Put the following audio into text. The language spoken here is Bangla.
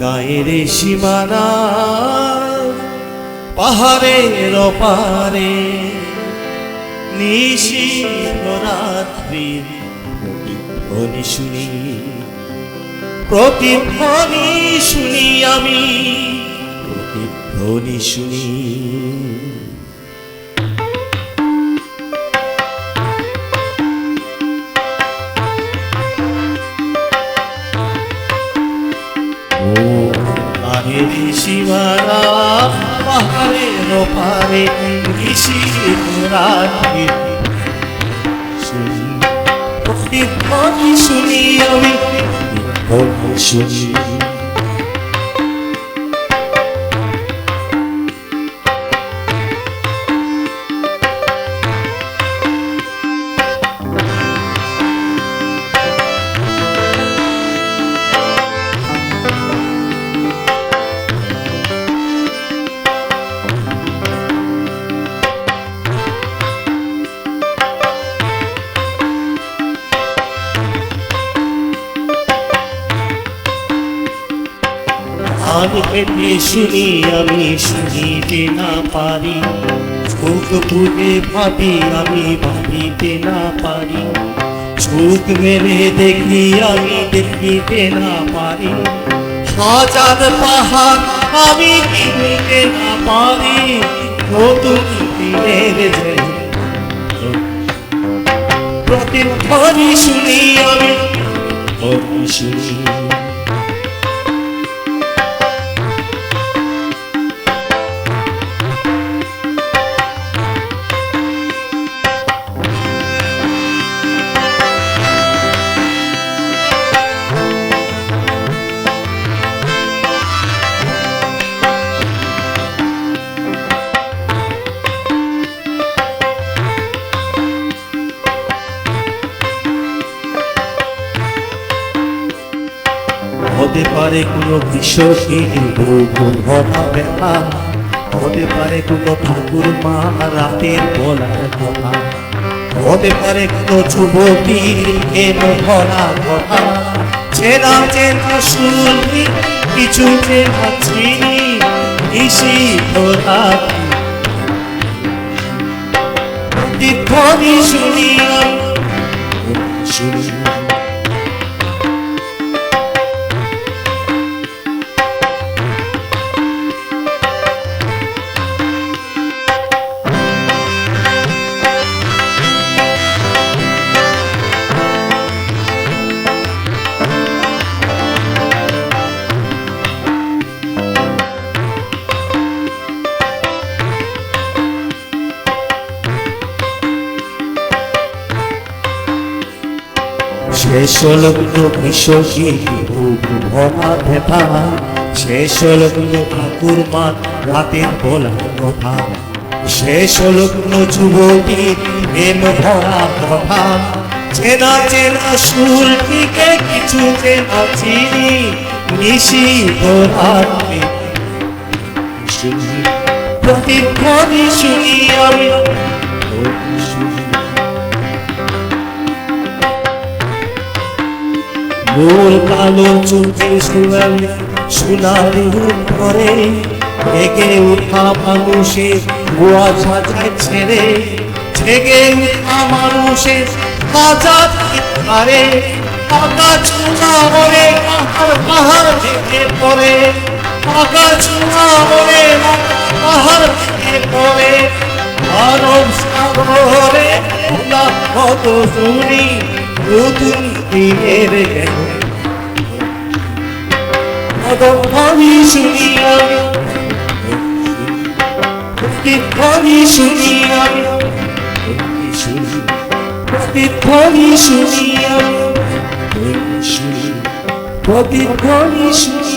গায়ের সীমানা পাহাড়ের পারে নিশি রাত্রির প্রতিধ্বনি শুনি প্রতিধ্বনি শুনি আমি প্রতিধ্বনি শুনি। ও আগের পাহাড়ে পাহাড়ের পারে নিশীথ রাত্রির শুনি শুনি আমি শুনি। আমি পেতে শুনি আমি শুনিতে না পারি। চোখ পুড়ে ভাবি আমি ভাবিতে না পারি। চোখ মেলে দেখি আমি দেখিতে না পারি। হাজার পাহাড় আমি কিনতে না পারি। নতুন দিনের প্রতিধ্বনি শুনি আমি। শুনি। পারে কোনো কিশোরীর বুক ভরা ব্যথা। হতে পারে কোনো ঠাকুর মা রাতের বলার কথা। হতে পারে কোনো প্রেম ভরা কথা। চেনা চেনা শুনি, কিছু চেনা চিনি নিশি ধরা আমি শেষ বুক ভরা ব্যথা শেষ হলো কোনো ঠাকুর মা রাতের বলা কথা শেষ হলো কোনো যুবতীর প্রেম ভরা কথা চেনা চেনা সুর থেকে কিছু চেনা চিনি নিশি। রাত্রি প্রতিধ্বনি শুনি আমি। গোল কালো চুলকে শুনালি সোনালি ঘরে থেকে উঠা মানুষের গোয়া সাজায় ছেড়ে। থেকে উঠা মানুষের বাজার ধারে পাকা চুনা মরে পাহাড় পাহাড় ভেঙে পড়ে। পাকা চুনা মরে পাহাড় ভেঙে পড়ে। মানব সাগরে ভোলা কত শুনি নতুন দিনের গেল প্রতিধ্বনি শুনি আমি প্রতিধ্বনি শুনি আমি প্রতিধ্বনি শুনি আমি প্রতিধ্বনি শুনি